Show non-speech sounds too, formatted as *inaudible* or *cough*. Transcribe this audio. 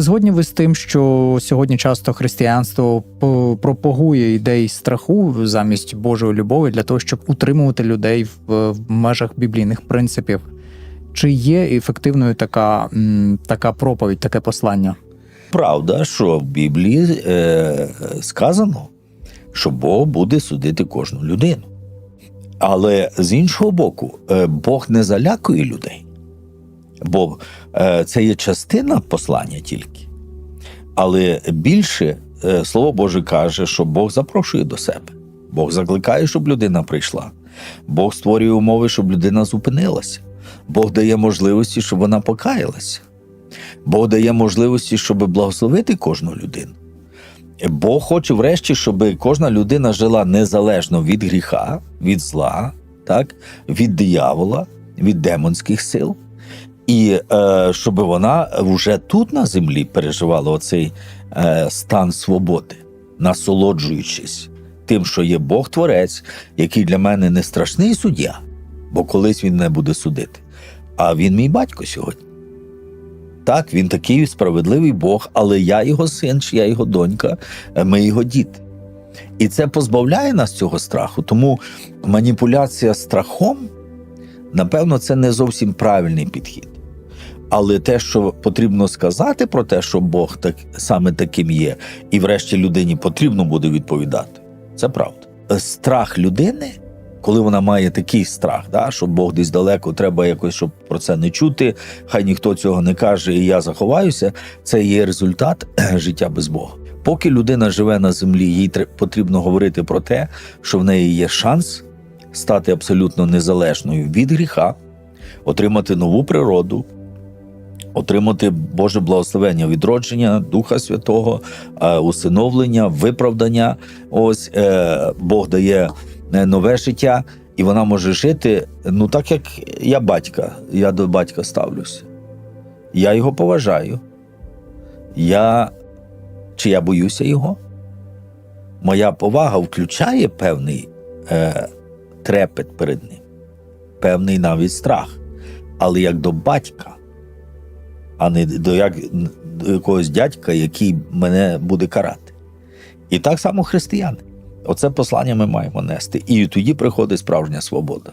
Згодні ви з тим, що сьогодні часто християнство пропагує ідеї страху замість Божої любові для того, щоб утримувати людей в, межах біблійних принципів. Чи є ефективною така, така проповідь, таке послання? Правда, що в Біблії е, сказано, що Бог буде судити кожну людину. Але з іншого боку, е, Бог не залякує людей, бо е, це є частина послання тільки. Але більше е, Слово Боже каже, що Бог запрошує до себе. Бог закликає, щоб людина прийшла. Бог створює умови, щоб людина зупинилася. Бог дає можливості, щоб вона покаялася. Бог дає можливості, щоб благословити кожну людину. Бог хоче, врешті, щоб кожна людина жила незалежно від гріха, від зла, так, від диявола, від демонських сил, і е, щоб вона вже тут на землі переживала оцей е, стан свободи, насолоджуючись тим, що є Бог Творець, який для мене не страшний суддя, бо колись він не буде судити, а він мій батько сьогодні. Так, він такий справедливий Бог, але я його син, чи я його донька, е, ми його діти. І це позбавляє нас цього страху. Тому маніпуляція страхом, напевно, це не зовсім правильний підхід. Але те, що потрібно сказати про те, що Бог так, саме таким є, і врешті людині потрібно буде відповідати, це правда. Страх людини, коли вона має такий страх, да, що Бог десь далеко, треба якось, щоб про це не чути, хай ніхто цього не каже, і я заховаюся, це є результат *clears throat* життя без Бога. Поки людина живе на землі, їй потрібно говорити про те, що в неї є шанс стати абсолютно незалежною від гріха, отримати нову природу, отримати Боже благословення, відродження Духа Святого, е, усиновлення, виправдання. Ось е, Бог дає е, нове життя, і вона може жити, ну так як я батька, я до батька ставлюся. Я його поважаю. Я, Чи я боюся його? Моя повага включає певний е, трепет перед ним, певний навіть страх, але як до батька а не до, як, до якогось дядька, який мене буде карати. І так само християни. Оце послання ми маємо нести. І тоді приходить справжня свобода.